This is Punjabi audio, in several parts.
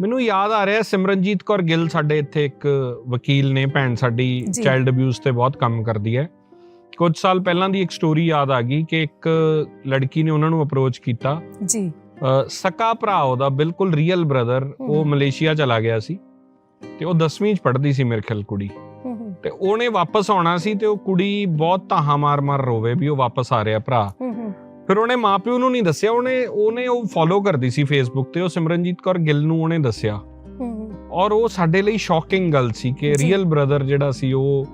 ਮੈਨੂੰ ਯਾਦ ਆ ਰਿਹਾ ਸਿਮਰਨਜੀਤ ਕੌਰ ਗਿੱਲ ਸਾਡੇ ਇੱਥੇ ਇੱਕ ਵਕੀਲ ਨੇ ਭੈਣ ਸਾਡੀ। ਚਾਈਲਡ ਅਬਿਊਜ਼ ਤੇ ਬਹੁਤ ਕੰਮ ਕਰਦੀ ਹੈ। ਕੁਝ ਸਾਲ ਪਹਿਲਾਂ ਦੀ ਇੱਕ ਸਟੋਰੀ ਯਾਦ ਆ ਗਈ ਕਿ ਇੱਕ ਲੜਕੀ ਨੇ ਉਹਨਾਂ ਨੂੰ ਅਪਰੋਚ ਕੀਤਾ। ਜੀ। ਸਕਾ ਭਰਾ ਉਹਦਾ ਬਿਲਕੁਲ ਰੀਅਲ ਬ੍ਰਦਰ ਉਹ। ਮਲੇਸ਼ੀਆ ਚਲਾ ਗਿਆ ਸੀ ਤੇ ਉਹ 10ਵੀਂ ਚ ਪੜ੍ਹਦੀ ਸੀ ਮੇਰੇ ਖਿਆਲ ਕੁੜੀ। ਤੇ ਉਹਨੇ ਵਾਪਸ ਆਉਣਾ ਸੀ ਤੇ ਉਹ ਕੁੜੀ ਬਹੁਤ ਧਾਹਾਂ ਮਾਰ-ਮਾਰ ਰੋਵੇ ਵੀ ਉਹ ਵਾਪਸ ਆ ਰਿਹਾ ਭਰਾ। ਫਿਰ ਉਹਨੇ ਮਾਪਿਓ ਨੂੰ ਨਹੀਂ ਦੱਸਿਆ ਉਹਨੇ ਉਹਨੇ ਉਹ ਫੋਲੋ ਕਰਦੀ ਸੀ ਫੇਸਬੁੱਕ ਤੇ ਉਹ ਸਿਮਰਨਜੀਤ ਕੌਰ ਗਿੱਲ ਨੂੰ ਉਹਨੇ ਦੱਸਿਆ। ਔਰ ਉਹ ਸਾਡੇ ਲਈ ਸ਼ੌਕਿੰਗ ਗੱਲ ਸੀ ਕਿ। ਰੀਅਲ ਬ੍ਰਦਰ ਜਿਹੜਾ ਸੀ ਉਹ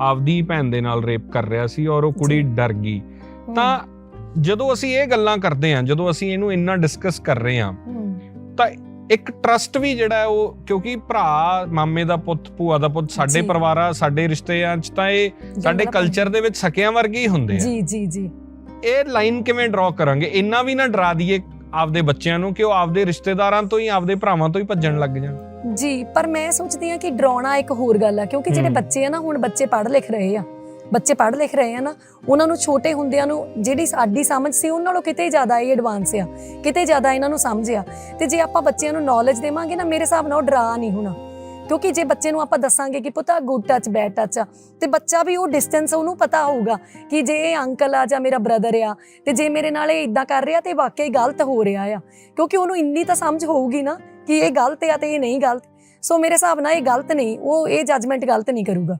ਆਪਦੀ ਭੈਣ ਦੇ ਨਾਲ ਰੇਪ ਕਰ ਰਿਹਾ ਸੀ ਔਰ ਉਹ ਕੁੜੀ। ਡਰ ਗਈ। ਤਾਂ ਜਦੋਂ ਅਸੀਂ ਇਹ ਗੱਲਾਂ ਕਰਦੇ ਹਾਂ ਜਦੋਂ ਅਸੀਂ ਇਹਨੂੰ ਇੰਨਾ ਡਿਸਕਸ ਕਰ ਰਹੇ ਹਾਂ ਤਾਂ ਇੱਕ ਟਰਸਟ ਵੀ ਜਿਹੜਾ ਹੈ ਉਹ ਕਿਉਂਕਿ ਭਰਾ ਮਾਮੇ ਦਾ ਪੁੱਤ ਭੂਆ ਦਾ ਪੁੱਤ ਸਾਡੇ। ਪਰਿਵਾਰਾਂ ਸਾਡੇ ਰਿਸ਼ਤਿਆਂ 'ਚ ਤਾਂ ਇਹ ਸਾਡੇ ਕਲਚਰ ਦੇ ਵਿੱਚ ਸਕਿਆਂ ਵਰਗੇ ਹੀ ਹੁੰਦੇ ਆ। ਜੀ ਜੀ ਜੀ। ਇਹ ਲਾਈਨ ਕਿਵੇਂ ਡਰਾ ਕਰਾਂਗੇ? ਇੰਨਾ ਵੀ ਨਾ ਡਰਾ ਦਈਏ ਆਪਦੇ ਬੱਚਿਆਂ ਨੂੰ ਕਿ ਉਹ ਆਪਦੇ ਰਿਸ਼ਤੇਦਾਰਾਂ ਤੋਂ ਹੀ ਆਪਦੇ ਭਰਾਵਾਂ ਤੋਂ ਹੀ ਭੱਜਣ ਲੱਗ ਜਾਣ। ਜੀ ਪਰ ਮੈਂ ਸੋਚਦੀ ਹਾਂ ਕਿ ਡਰਾਉਣਾ ਇੱਕ ਹੋਰ ਗੱਲ ਆ ਕਿਉਂਕਿ ਜਿਹੜੇ। ਬੱਚੇ ਆ ਨਾ ਹੁਣ ਬੱਚੇ ਪੜ੍ਹ ਲਿਖ ਰਹੇ ਆ। ਬੱਚੇ ਪੜ੍ਹ ਲਿਖ ਰਹੇ ਆ ਨਾ ਉਹਨਾਂ ਨੂੰ ਛੋਟੇ ਹੁੰਦਿਆਂ ਨੂੰ ਜਿਹੜੀ ਸਾਡੀ ਸਮਝ ਸੀ ਉਹਨਾਂ ਨਾਲੋਂ ਕਿਤੇ ਜ਼ਿਆਦਾ ਇਹ ਐਡਵਾਂਸ ਆ ਕਿਤੇ ਜ਼ਿਆਦਾ ਇਹਨਾਂ ਨੂੰ ਸਮਝ ਆ। ਤੇ ਜੇ ਆਪਾਂ ਬੱਚਿਆਂ ਨੂੰ ਨੌਲੇਜ ਦੇਵਾਂਗੇ ਨਾ ਮੇਰੇ ਹਿਸਾਬ ਨਾਲ ਡਰਾ ਨਹੀਂ ਹੋਣਾ। ਕਿਉਂਕਿ ਜੇ ਬੱਚੇ ਨੂੰ ਆਪਾਂ ਦੱਸਾਂਗੇ ਕਿ ਪੁੱਤਾ ਗੁੱਡ ਟੱਚ ਬੈਡ ਟੱਚ ਆ, ਤੇ ਬੱਚਾ ਵੀ ਉਹ ਡਿਸਟੈਂਸ ਉਹਨੂੰ ਪਤਾ ਹੋਊਗਾ ਕਿ ਜੇ ਇਹ ਅੰਕਲ ਆ ਜਾਂ ਮੇਰਾ ਬ੍ਰਦਰ ਆ, ਤੇ ਜੇ ਮੇਰੇ ਨਾਲ ਇਹ ਇਦਾਂ ਕਰ ਰਿਹਾ ਤੇ ਵਾਕਈ ਗਲਤ ਹੋ ਰਿਹਾ ਆ। ਕਿਉਂਕਿ ਉਹਨੂੰ ਇੰਨੀ ਤਾਂ ਸਮਝ ਹੋਊਗੀ ਨਾ ਕਿ ਇਹ ਗਲਤ ਆ ਤੇ ਇਹ ਨਹੀਂ ਗਲਤ। ਸੋ ਮੇਰੇ ਹਿਸਾਬ ਨਾਲ ਇਹ ਗਲਤ ਨਹੀਂ, ਉਹ ਇਹ ਜੱਜਮੈਂਟ ਗਲਤ ਨਹੀਂ ਕਰੂਗਾ।